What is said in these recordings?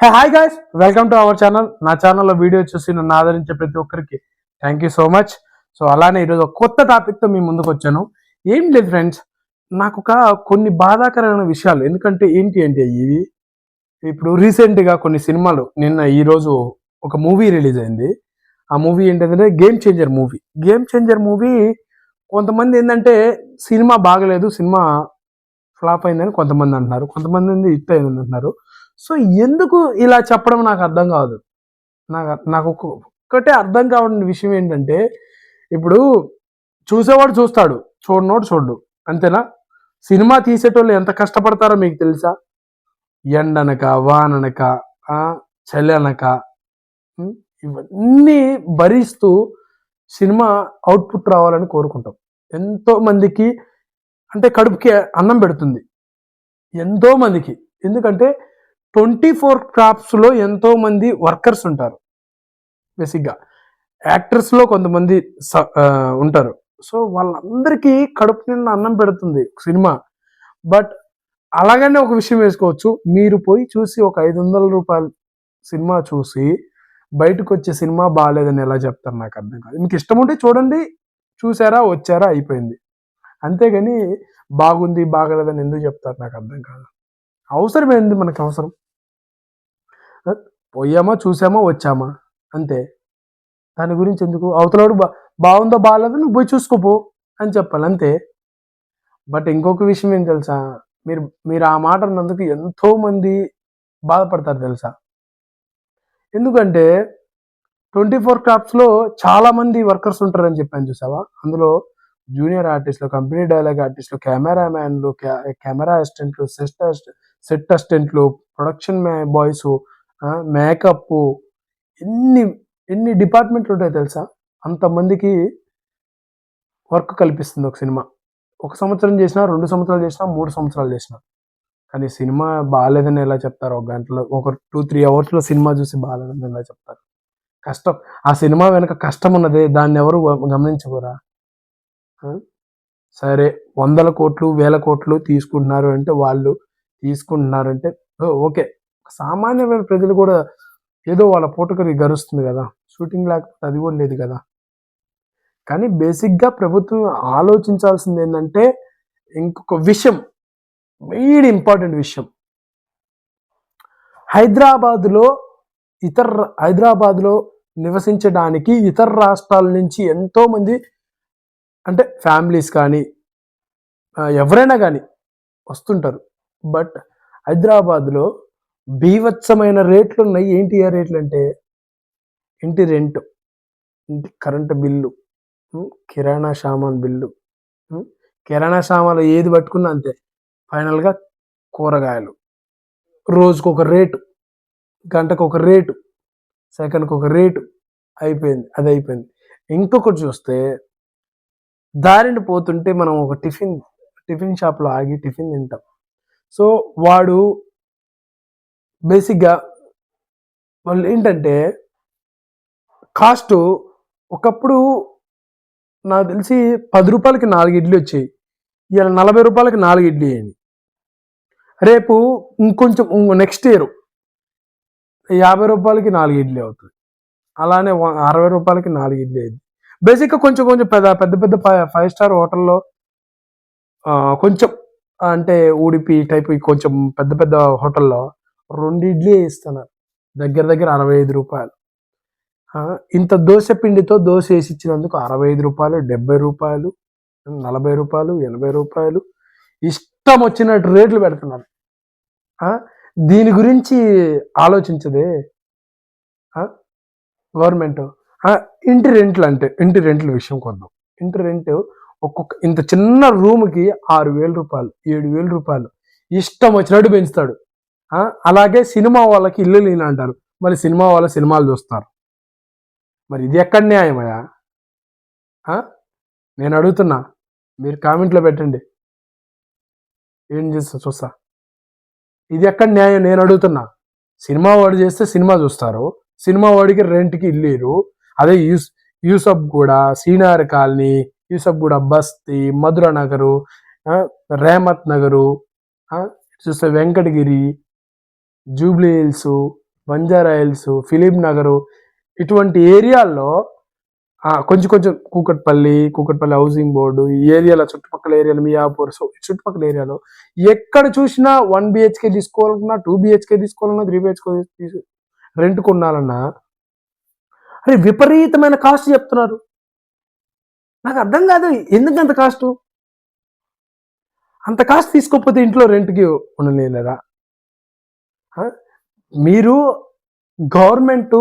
Hi guys welcome to our channel నా ఛానల్లో video చూసి నన్ను ఆదరించే ప్రతి ఒక్కరికి thank you so much so అలానే ఈరోజు ఒక కొత్త టాపిక్తో మీ ముందుకు వచ్చాను. ఏం లేదు ఫ్రెండ్స్ నాకు ఒక కొన్ని బాధాకరమైన విషయాలు. ఎందుకంటే ఏంటి అంటే ఇవి ఇప్పుడు రీసెంట్గా కొన్ని సినిమాలు నిన్న ఈరోజు ఒక మూవీ రిలీజ్ అయింది. ఆ మూవీ ఏంటంటే game changer movie game changer movie కొంతమంది ఏంటంటే సినిమా బాగలేదు సినిమా ఫ్లాప్ అయిందని కొంతమంది అంటున్నారు. కొంతమంది హిట్ అయిందని అంటున్నారు. సో ఎందుకు ఇలా చెప్పడం నాకు అర్థం కాదు. నాకు నాకు ఒక్కటే అర్థం కావని విషయం ఏంటంటే ఇప్పుడు చూసేవాడు చూస్తాడు చూడనోడు చూడు అంతేనా? సినిమా తీసేటోళ్ళు ఎంత కష్టపడతారో మీకు తెలుసా? ఎండనక వాననక చల్లనక ఇవన్నీ భరిస్తూ సినిమా అవుట్పుట్ రావాలని కోరుకుంటాం. ఎంతో మందికి అంటే కడుపుకి అన్నం పెడుతుంది. ఎంతో మందికి. ఎందుకంటే ట్వంటీ ఫోర్ క్రాప్స్లో ఎంతోమంది వర్కర్స్ ఉంటారు. బేసిక్గా యాక్టర్స్లో కొంతమంది స- ఉంటారు. సో వాళ్ళందరికీ కడుపు నిండా అన్నం పెడుతుంది సినిమా. బట్ అలాగనే ఒక విషయం వేసుకోవచ్చు. మీరు పోయి చూసి ఒక ఐదు వందల రూపాయల సినిమా చూసి బయటకు వచ్చే సినిమా బాగాలేదని ఎలా చెప్తారు నాకు అర్థం కాదు. మీకు ఇష్టం ఉంటే చూడండి చూసారా వచ్చారా అయిపోయింది. అంతేగాని బాగుంది బాగలేదని ఎందుకు చెప్తారు నాకు అర్థం కాదు. అవసరం ఏంది మనకు అవసరం? పోయామా చూసామా వచ్చామా? అంతే. దాని గురించి ఎందుకు? అవతలవాడు బా బాగుందో బాగాలేదో? నువ్వు పోయి చూసుకోపో అని చెప్పాలి అంతే. బట్ ఇంకొక విషయం ఏం తెలుసా? మీరు మీరు ఆ మాట అన్నందుకు ఎంతో మంది బాధపడతారు తెలుసా? ఎందుకంటే ట్వంటీ ఫోర్ క్రాప్స్లో చాలామంది వర్కర్స్ ఉంటారని చెప్పాను చూసావా? అందులో జూనియర్ ఆర్టిస్టులు కంపెనీ డైలాగ్ ఆర్టిస్టులు కెమెరామ్యాన్లు కెమెరా అసిస్టెంట్లు సెట్ సెట్ అసిస్టెంట్లు ప్రొడక్షన్ బాయ్స్ మేకప్ ఎన్ని ఎన్ని డిపార్ట్మెంట్లు ఉంటాయి తెలుసా? అంతమందికి వర్క్ కల్పిస్తుంది ఒక సినిమా. ఒక సంవత్సరం చేసినా రెండు సంవత్సరాలు చేసినా మూడు సంవత్సరాలు చేసినా. కానీ సినిమా బాగాలేదని ఎలా చెప్తారు? ఒక గంటలో ఒక టూ త్రీ అవర్స్లో సినిమా చూసి బాగాలేదని ఎలా చెప్తారు? కష్టం. ఆ సినిమా వెనక కష్టం ఉన్నది దాన్ని ఎవరు గ- గమనించకూరా సరే వందల కోట్లు వేల కోట్లు తీసుకుంటున్నారు అంటే వాళ్ళు తీసుకుంటున్నారు అంటే ఓకే. సామాన్యమైన ప్రజలు కూడా ఏదో వాళ్ళ పూటకరి గరుస్తుంది కదా. షూటింగ్ లేకపోతే అది కూడా లేదు కదా. కానీ బేసిక్గా ప్రభుత్వం ఆలోచించాల్సింది ఏంటంటే ఇంకొక విషయం మెయిన్ ఇంపార్టెంట్ విషయం. హైదరాబాద్లో ఇతర హైదరాబాద్లో నివసించడానికి ఇతర రాష్ట్రాల నుంచి ఎంతోమంది అంటే ఫ్యామిలీస్ కానీ ఎవరైనా కానీ వస్తుంటారు. బట్ హైదరాబాద్లో బీవత్సమైన రేట్లు ఉన్నాయి ఏంటి ఆ రేట్లు అంటే ఇంటి రెంట్ ఇంటి కరెంటు బిల్లు కిరాణా సామాన్ బిల్లు కిరాణా సామాన్లు ఏది పట్టుకున్నా అంతే. ఫైనల్గా కూరగాయలు. రోజుకు ఒక రేటు గంటకు ఒక రేటు సెకండ్కి ఒక రేటు అయిపోయింది అది అయిపోయింది. ఇంకొకటి చూస్తే దారిని పోతుంటే మనం ఒక టిఫిన్ టిఫిన్ షాప్లో ఆగి టిఫిన్ తింటాం. సో వాడు బేసిక్గా వాళ్ళు ఏంటంటే కాస్ట్ ఒకప్పుడు నాకు తెలిసి పది రూపాయలకి నాలుగు ఇడ్లీ వచ్చాయి. ఇలా నలభై రూపాయలకి నాలుగు ఇడ్లీ అయ్యింది రేపు ఇంకొంచెం నెక్స్ట్ ఇయర్ యాభై రూపాయలకి నాలుగు ఇడ్లీ అవుతుంది. అలానే అరవై రూపాయలకి నాలుగు ఇడ్లీ అయింది బేసిక్గా కొంచెం కొంచెం పెద్ద పెద్ద పెద్ద ఫైవ్ స్టార్ హోటల్లో కొంచెం అంటే ఉడిపి టైప్ కొంచెం పెద్ద పెద్ద హోటల్లో రెండు ఇడ్లీ ఇస్తున్నారు దగ్గర దగ్గర అరవై ఐదు రూపాయలు. ఇంత దోశ పిండితో దోశ వేసి ఇచ్చినందుకు అరవై ఐదు రూపాయలు డెబ్బై రూపాయలు నలభై రూపాయలు ఎనభై రూపాయలు. ఇష్టం వచ్చినట్టు రేట్లు పెడుతున్నారు. దీని గురించి ఆలోచించదే. గవర్నమెంట్. ఇంటి రెంట్లు అంటే ఇంటి రెంట్ల విషయం కొద్దాం ఇంటి రెంట్ ఒక్కొక్క ఇంత చిన్న రూమ్కి ఆరు వేల రూపాయలు ఏడు వేల రూపాయలు. ఇష్టం వచ్చినట్టు పెంచుతాడు. అలాగే సినిమా వాళ్ళకి ఇల్లు లేని అంటారు. మరి సినిమా వాళ్ళ సినిమాలు చూస్తారు. మరి ఇది ఎక్కడ న్యాయమయ్యా నేను అడుగుతున్నా. మీరు కామెంట్లో పెట్టండి. ఏం చేస్తా చూస్తా. ఇది ఎక్కడ న్యాయం? నేను అడుగుతున్నా. సినిమా వాడు చేస్తే సినిమా చూస్తారు. సినిమా వాడికి రెంట్కి ఇల్లేరు అదే యూస్ యూసఫ్ కూడా సీనార్ కాలనీ యూసఫ్ కూడా బస్తీ మధుర నగరు రేమత్ నగరు చూస్తే వెంకటగిరి జూబ్లీ హిల్స్ బంజారా హిల్స్ ఫిలిం నగరు ఇటువంటి ఏరియాల్లో కొంచెం కొంచెం కూకట్పల్లి కూకట్పల్లి హౌసింగ్ బోర్డు ఈ ఏరియాలో చుట్టుపక్కల ఏరియాలో మియాపూర్ సో చుట్టుపక్కల ఏరియాలో ఎక్కడ చూసినా వన్ బిహెచ్కే తీసుకోవాలన్నా టూ బిహెచ్కే తీసుకోవాలన్నా త్రీ బిహెచ్కే తీసు రెంట్ కొనాలన్నా అరే విపరీతమైన కాస్ట్ చెప్తున్నారు. నాకు అర్థం కాదు ఎందుకు అంత కాస్ట్? అంత కాస్ట్ తీసుకోకపోతే ఇంట్లో రెంట్కి ఉండలేరా మీరు గవర్నమెంట్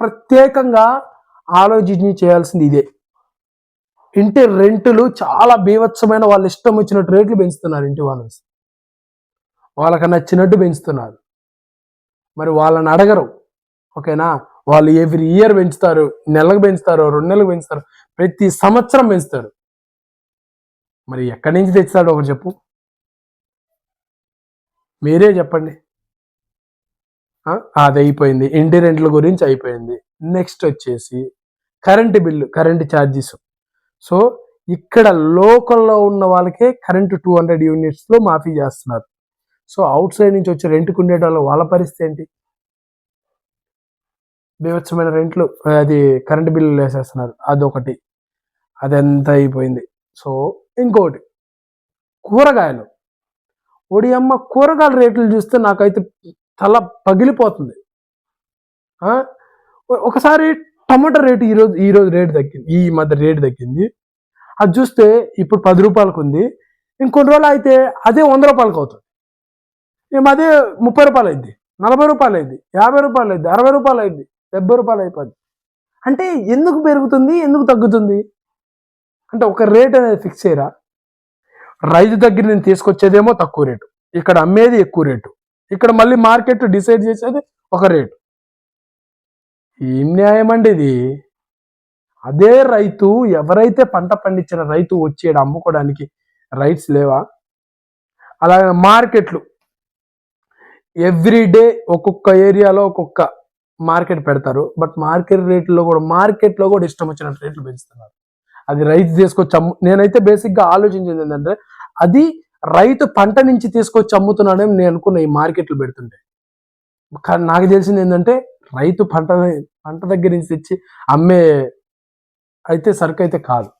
ప్రత్యేకంగా ఆలోచించి చేయాల్సింది ఇదే. ఇంటి రెంటులు చాలా బీభత్సమైన వాళ్ళ ఇష్టం వచ్చినట్టు రేట్లు పెంచుతున్నారు ఇంటి వాళ్ళని వాళ్ళకి నచ్చినట్టు పెంచుతున్నారు. మరి వాళ్ళని అడగరు. ఓకేనా? వాళ్ళు ఎవ్రీ ఇయర్ పెంచుతారు నెలకు పెంచుతారు రెండు నెలలకు పెంచుతారు ప్రతి సంవత్సరం పెంచుతారు. మరి ఎక్కడి నుంచి తెచ్చాడు ఒకరు చెప్పు. మీరే చెప్పండి. అది అయిపోయింది. ఇంటి రెంట్ల గురించి అయిపోయింది. నెక్స్ట్ వచ్చేసి current bill current charges so ఇక్కడ లోకల్లో ఉన్న వాళ్ళకే కరెంటు టూ హండ్రెడ్ యూనిట్స్లో మాఫీ చేస్తున్నారు. సో అవుట్ సైడ్ నుంచి వచ్చి రెంట్కి ఉండేటోళ్ళు వాళ్ళ పరిస్థితి ఏంటి? బీభత్సమైన రెంట్లు అది కరెంటు బిల్లు వేసేస్తున్నారు. అదొకటి. అదంతా అయిపోయింది. సో ఇంకొకటి. కూరగాయలు. ఒడి అమ్మ కూరగాయల రేట్లు చూస్తే నాకైతే తల పగిలిపోతుంది. ఒకసారి టమాటా రేటు ఈరోజు ఈరోజు రేటు తగ్గింది ఈ మధ్య రేటు తగ్గింది. అది చూస్తే ఇప్పుడు పది రూపాయలకు ఉంది. ఇంకొన్ని రోజులు అయితే అదే వంద రూపాయలకు అవుతుంది. మేము అదే ముప్పై రూపాయలు అయింది నలభై రూపాయలు అయింది యాభై రూపాయలు అయింది అరవై రూపాయలు అయింది డెబ్బై రూపాయలు అయిపోయింది. అంటే ఎందుకు పెరుగుతుంది ఎందుకు తగ్గుతుంది? అంటే ఒక రేట్ అనేది ఫిక్స్ చేయరా? రైతు దగ్గర నేను తీసుకొచ్చేదేమో తక్కువ రేటు ఇక్కడ అమ్మేది ఎక్కువ రేటు. ఇక్కడ మళ్ళీ మార్కెట్ డిసైడ్ చేసేది ఒక రేటు. ఏం న్యాయం అండి ఇది? అదే రైతు ఎవరైతే పంట పండించిన రైతు వచ్చేడు అమ్ముకోవడానికి రైట్స్ లేవా? అలాగే మార్కెట్లు. ఎవ్రీ డే ఒక్కొక్క ఏరియాలో ఒక్కొక్క మార్కెట్ పెడతారు. బట్ మార్కెట్ రేట్లో కూడా మార్కెట్లో కూడా ఇష్టం వచ్చినట్టు రేట్లు పెంచుతున్నారు. అది రైతు తీసుకొచ్చి నేనైతే బేసిక్గా ఆలోచించింది ఏంటంటే అది రైతు పంట నుంచి తీసుకొచ్చి అమ్ముతున్నాడని నేను అనుకున్న ఈ మార్కెట్లు పెడుతుంటే. కానీ నాకు తెలిసింది ఏంటంటే రైతు పంట పంట దగ్గర నుంచి తెచ్చి అమ్మే అయితే సరుకు అయితే కాదు.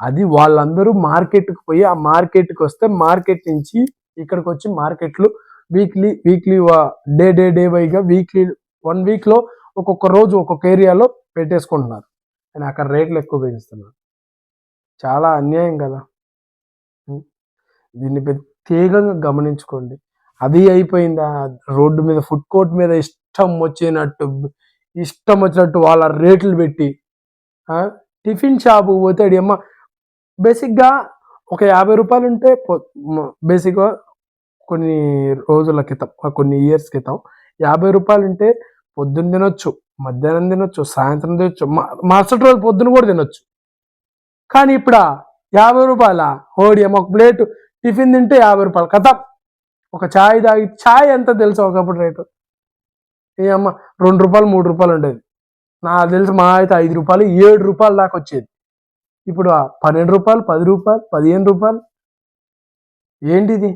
అది వాళ్ళందరూ మార్కెట్కి పోయి ఆ మార్కెట్కి వస్తే మార్కెట్ నుంచి ఇక్కడికి వచ్చి మార్కెట్లు weekly weekly day day day వైగా weekly one వీక్లో ఒక్కొక్క రోజు ఒక్కొక్క ఏరియాలో పెట్టేసుకుంటున్నారు. అండ్ అక్కడ రేట్లు ఎక్కువ పెంచుతున్నారు చాలా అన్యాయం కదా. దీన్ని ప్రత్యేకంగా గమనించుకోండి. అది అయిపోయిందా? రోడ్డు మీద ఫుడ్ కోర్ట్ మీద ఇష్టం వచ్చినట్టు ఇష్టం వచ్చినట్టు వాళ్ళ రేట్లు పెట్టి టిఫిన్ షాపు పోతే అమ్మ బేసిక్గా ఒక యాభై రూపాయలు ఉంటే బేసిక్గా కొన్ని రోజుల క్రితం కొన్ని ఇయర్స్ క్రితం యాభై రూపాయలు ఉంటే పొద్దున్న తినొచ్చు మధ్యాహ్నం తినొచ్చు సాయంత్రం తినొచ్చు మరుసటి రోజు పొద్దున కూడా తినొచ్చు. కానీ ఇప్పుడు యాభై రూపాయల? ఓడి అమ్మ ఒక ప్లేటు టిఫిన్ తింటే యాభై రూపాయలు. కథ. ఒక ఛాయ్ తాగి ఛాయ్ ఎంత తెలుసు ఒకప్పుడు రేటు? ఏ అమ్మ రెండు రూపాయలు మూడు రూపాయలు ఉండేది. నాకు తెలిసి మా అయితే ఐదు రూపాయలు ఏడు రూపాయలు దాకా వచ్చేది. ఇప్పుడు పన్నెండు రూపాయలు పది రూపాయలు పదిహేను రూపాయలు. ఏంటిది?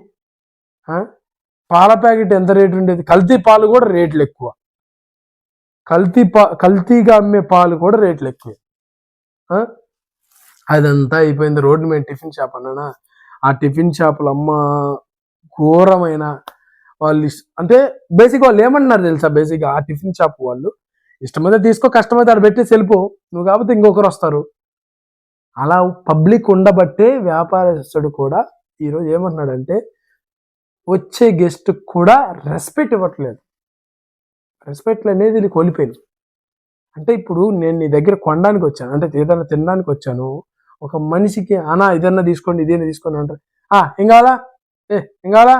పాల ప్యాకెట్ ఎంత రేటు ఉండేది? కల్తీ పాలు కూడా రేట్లు ఎక్కువ. కల్తీ పా కల్తీగా అమ్మే పాలు కూడా రేట్లు ఎక్కువ. అదంతా అయిపోయింది. రోడ్డు మీద టిఫిన్ షాప్ అన్నానా? ఆ టిఫిన్ షాపులు అమ్మ ఘోరమైన వాళ్ళు అంటే బేసిక్ వాళ్ళు ఏమంటున్నారు తెలుసా? బేసిక్గా ఆ టిఫిన్ షాప్ వాళ్ళు ఇష్టమైతే తీసుకో కష్టమైతే ఆడ పెట్టి వెళ్ళిపో నువ్వు కాకపోతే ఇంకొకరు వస్తారు. అలా పబ్లిక్ ఉండబట్టే వ్యాపారస్తుడు కూడా ఈరోజు ఏమంటున్నాడంటే వచ్చే గెస్ట్ కూడా రెస్పెక్ట్ ఇవ్వట్లేదు. రెస్పెక్ట్ అనేది ఇది కోల్పోయింది అంటే ఇప్పుడు నేను నీ దగ్గర కొనడానికి వచ్చాను అంటే ఏదైనా తినడానికి వచ్చాను ఒక మనిషికి అనా ఇదన్నా తీసుకోండి ఇదేనా తీసుకోండి అంటారు. ఆ ఏం కావాలా? ఏ ఏం కావాలా?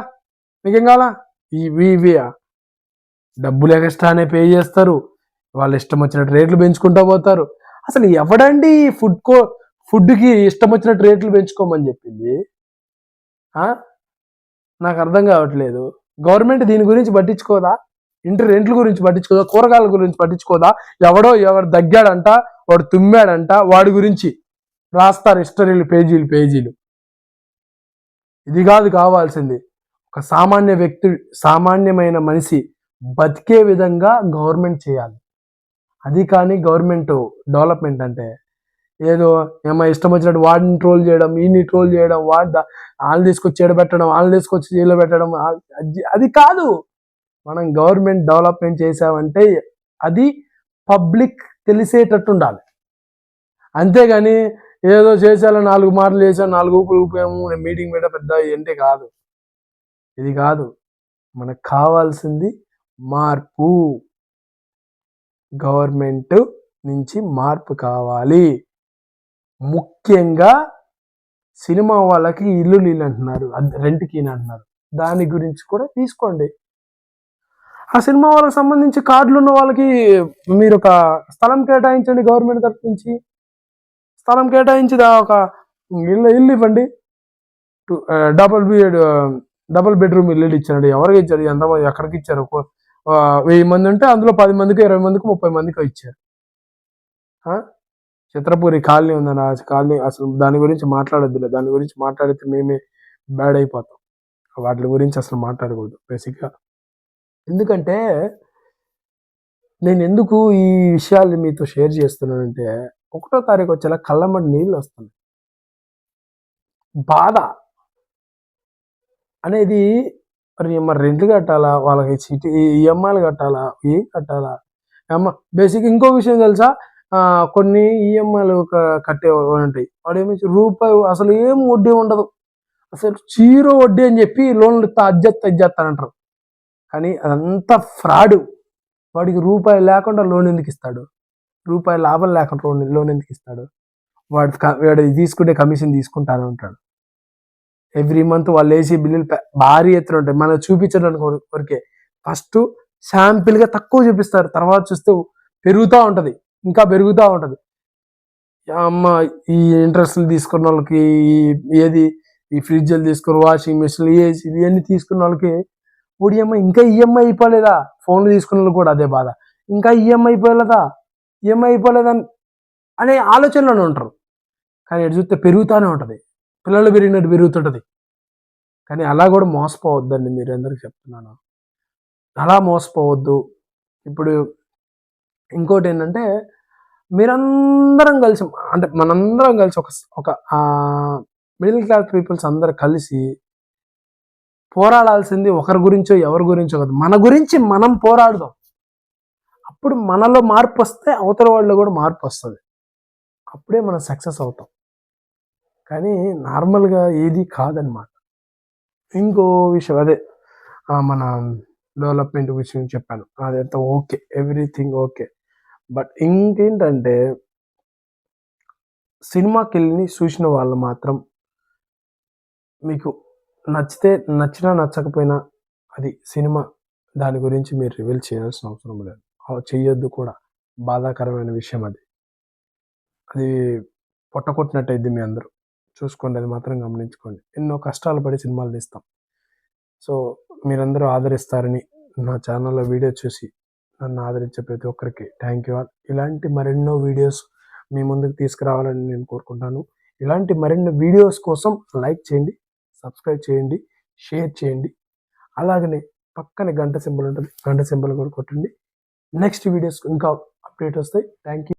మీకేం కావాలా? ఇవి ఇవి డబ్బులు ఎక్స్ట్రానే పే చేస్తారు. వాళ్ళు ఇష్టం వచ్చినట్టు రేట్లు పెంచుకుంటూ పోతారు. అసలు ఎవడండి ఈ ఫుడ్ కో ఫుడ్కి ఇష్టం వచ్చినట్టు రేట్లు పెంచుకోమని చెప్పింది? నాకు అర్థం కావట్లేదు. గవర్నమెంట్ దీని గురించి పట్టించుకోదా? ఇంటి రెంట్ల గురించి పట్టించుకోదా? కూరగాయల గురించి పట్టించుకోదా? ఎవడో ఎవడు దగ్గాడంట వాడు తుమ్మాడంట వాడి గురించి రాస్తారు హిస్టరీలు పేజీలు పేజీలు. ఇది కాదు కావాల్సింది. ఒక సామాన్య వ్యక్తి సామాన్యమైన మనిషి బతికే విధంగా గవర్నమెంట్ చేయాలి. అది కానీ గవర్నమెంట్ డెవలప్మెంట్ అంటే ఏదో ఏమో ఇష్టం వచ్చినట్టు వాడిని ట్రోల్ చేయడం ఈయన్ని ట్రోల్ చేయడం వాడి దా- వాళ్ళని తీసుకొచ్చి ఎడబెట్టడం వాళ్ళని తీసుకొచ్చి జైల్లో పెట్టడం అది- అది కాదు. మనం గవర్నమెంట్ డెవలప్మెంట్ చేసామంటే అది పబ్లిక్ తెలిసేటట్టు ఉండాలి. అంతేగాని ఏదో చేశాను నాలుగు మాటలు చేశాను నాలుగు ఊపులు ఊపాము నేను మీటింగ్ మీద పెద్ద అంటే కాదు. ఇది కాదు. మనకు కావాల్సింది మార్పు. గవర్నమెంట్ నుంచి మార్పు కావాలి. ముఖ్యంగా సినిమా వాళ్ళకి ఇల్లు నీళ్ళు అంటున్నారు రెంట్కి అంటున్నారు. దాని గురించి కూడా తీసుకోండి. ఆ సినిమా వాళ్ళకి సంబంధించి కార్డులు ఉన్న వాళ్ళకి మీరు ఒక స్థలం కేటాయించండి గవర్నమెంట్ తరఫు నుంచి. స్థలం కేటాయించిదా? ఒక ఇల్లు ఇల్లు ఇవ్వండి. డబల్ ఆ, డబుల్ బి డబుల్ బెడ్రూమ్ ఇల్లు ఇచ్చాడు ఎవరికి ఇచ్చారు? ఎంతమంది ఎక్కడికి ఇచ్చారు? వెయ్యి మంది ఉంటే అందులో పది మందికి ఇరవై మందికి ముప్పై మందికి ఇచ్చారు. చిత్రపూరి కాలనీ ఉందని ఆ కాలనీ అసలు దాని గురించి మాట్లాడొద్దులే దాని గురించి మాట్లాడితే మేమే బ్యాడ్ అయిపోతాం. వాటి గురించి అసలు మాట్లాడకూడదు బేసిక్గా. ఎందుకంటే నేను ఎందుకు ఈ విషయాలు మీతో షేర్ చేస్తున్నానంటే ఒకటో తారీఖు వచ్చేలా కళ్ళమ్మడి నీళ్ళు వస్తుంది బాధ. అనేది మరి మరి రెంట్లు కట్టాలా? వాళ్ళకి సిటీ ఈఎంఐలు కట్టాలా? ఏం కట్టాలా? అమ్మ బేసిక్ ఇంకో విషయం తెలుసా? కొన్ని ఈఎంఐలు కట్టే ఉంటాయి వాడు ఏమి రూపాయి అసలు ఏం వడ్డీ ఉండదు. అసలు జీరో వడ్డీ అని చెప్పి లోన్లు అజ్జెత్త అంటారు కానీ అదంతా ఫ్రాడ్. వాడికి రూపాయి లేకుండా లోన్ ఎందుకు ఇస్తాడు? రూపాయి లాభం లేకుండా లోన్ ఎందుకు ఇస్తాడు? వాడు వాడు తీసుకునే కమిషన్ తీసుకుంటానే ఉంటాడు. ఎవ్రీ మంత్ వాళ్ళు వేసే బిల్లులు భారీ ఎత్తున ఉంటాయి. మనం చూపించడానికి కొర- ఫస్ట్ శాంపుల్గా తక్కువ చూపిస్తారు. తర్వాత చూస్తే పెరుగుతూ ఉంటుంది. ఇంకా పెరుగుతూ ఉంటుంది. అమ్మ ఈ ఇంట్రెస్ట్లు తీసుకున్న వాళ్ళకి ఈ- ఏది ఈ ఫ్రిడ్జ్లు తీసుకుని వాషింగ్ మిషన్ ఏసీ ఇవన్నీ తీసుకున్న వాళ్ళకి ఇప్పుడు ఈఎంఐ ఇంకా ఈఎంఐ అయిపోలేదా? ఫోన్లు తీసుకున్న వాళ్ళకి కూడా అదే బాధ. ఇంకా ఈఎంఐ అయిపోలేదా? ఏమైపోలేదని అనే ఆలోచనలోనే ఉంటారు. కానీ ఎటు చూస్తే పెరుగుతూనే ఉంటుంది. పిల్లలు పెరిగినట్టు పెరుగుతుంటుంది. కానీ అలా కూడా మోసపోవద్దండి మీరు అందరికి చెప్తున్నాను. అలా మోసపోవద్దు. ఇప్పుడు ఇంకోటి ఏంటంటే మీరందరం కలిసి అంటే మనందరం కలిసి ఒక ఒక మిడిల్ క్లాస్ పీపుల్స్ అందరు కలిసి పోరాడాల్సింది ఒకరి గురించో ఎవరి గురించో కాదు. మన గురించి మనం పోరాడదాం. అప్పుడు మనలో మార్పు వస్తే అవతల వాళ్ళు కూడా మార్పు వస్తుంది. అప్పుడే మనం సక్సెస్ అవుతాం. కానీ నార్మల్గా ఏది కాదనమాట ఇంకో విషయం అదే మన డెవలప్మెంట్ విషయం చెప్పాను. అదంతా ఓకే ఎవ్రీథింగ్ ఓకే. బట్ ఇంకేంటంటే సినిమాకి వెళ్ళి చూసిన వాళ్ళు మాత్రం మీకు నచ్చితే నచ్చినా నచ్చకపోయినా అది సినిమా దాని గురించి మీరు రివీల్ చేయాల్సిన అవసరం లేదు. చెయ్యొద్దు కూడా. బాధాకరమైన విషయం అది. అది పొట్టకొట్టినట్టయిద్ది మీ అందరూ. చూసుకోండి అది మాత్రం గమనించుకోండి. ఎన్నో కష్టాలు పడి సినిమాలు తీస్తాం. సో మీరందరూ ఆదరిస్తారని నా ఛానల్లో వీడియో చూసి నన్ను ఆదరించే ప్రతి ఒక్కరికి థ్యాంక్ యూ ఆల్. ఇలాంటి మరెన్నో వీడియోస్ మీ ముందుకు తీసుకురావాలని నేను కోరుకుంటాను. ఇలాంటి మరెన్నో వీడియోస్ కోసం లైక్ చేయండి సబ్స్క్రైబ్ చేయండి షేర్ చేయండి. అలాగనే పక్కనే గంట సింబల్ ఉంటుంది. గంట సింబల్ కూడా కొట్టండి. నెక్స్ట్ వీడియోస్ ఇంకా అప్డేట్ వస్తాయి. Thank you